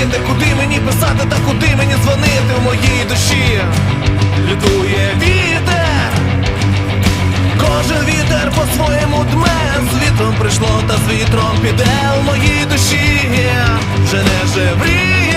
жити, куди мені писати та куди мені дзвонити в моїй душі. Лютує вітер, кожен вітер по-своєму дме З вітром прийшло та з вітром піде в моїй душі. Вже не жевріє